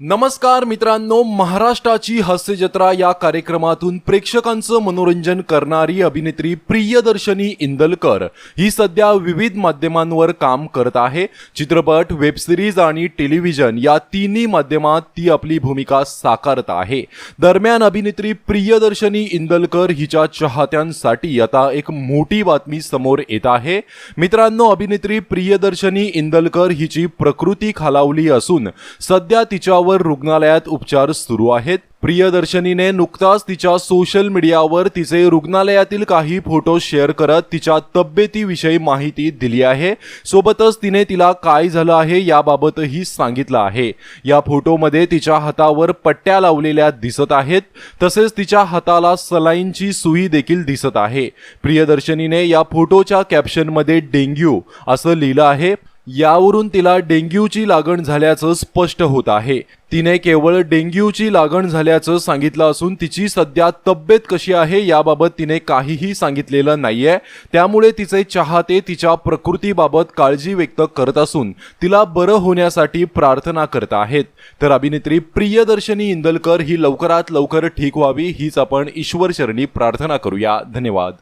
नमस्कार मित्रांनो महाराष्ट्राची हास्य जत्रा या कार्यक्रमातून प्रेक्षकांचं मनोरंजन करणारी अभिनेत्री प्रियदर्शनी इंदलकर ही सध्या विविध माध्यमांवर काम करत आहे. चित्रपट वेबसिरीज आणि टेलिव्हिजन या तिन्ही माध्यमात ती आपली भूमिका साकारत आहे. दरम्यान अभिनेत्री प्रियदर्शनी इंदलकर हिच्या चाहत्यांसाठी आता एक मोठी बातमी समोर येत आहे. मित्रांनो अभिनेत्री प्रियदर्शनी इंदलकर हिची प्रकृती खालावली असून सध्या तिच्या तिच्यावर रुग्णालयात उपचार सुरू आहेत. प्रियदर्शनीने नुकताच तिच्या सोशल मीडियावर तिचे रुग्णालयातील काही फोटो शेअर करत तिच्या तब्येतीविषयी माहिती दिली आहे. सोबतच तिने तिला काय झालं आहे याबाबतही सांगितलं आहे. या फोटोमध्ये तिच्या हातावर पट्ट्या लावलेल्या दिसत आहेत. तसेच तिच्या हाताला सलाईनची सुई देखील दिसत आहे. प्रियदर्शनीने या फोटोच्या कॅप्शनमध्ये डेंग्यू असं लिहिलं आहे. यावरून तिला डेंग्यूची लागण झाल्याचं स्पष्ट होत आहे. तिने केवळ डेंग्यूची लागण झाल्याचं सांगितलं असून तिची सध्या तब्येत कशी आहे याबाबत तिने काहीही सांगितलेलं नाहीये. त्यामुळे तिचे चाहते तिच्या प्रकृतीबाबत काळजी व्यक्त करत असून तिला बरं होण्यासाठी प्रार्थना करत आहेत. तर अभिनेत्री प्रियदर्शनी इंदलकर ही लवकरात लवकर ठीक व्हावी हीच आपण ईश्वरचरणी प्रार्थना करूया. धन्यवाद.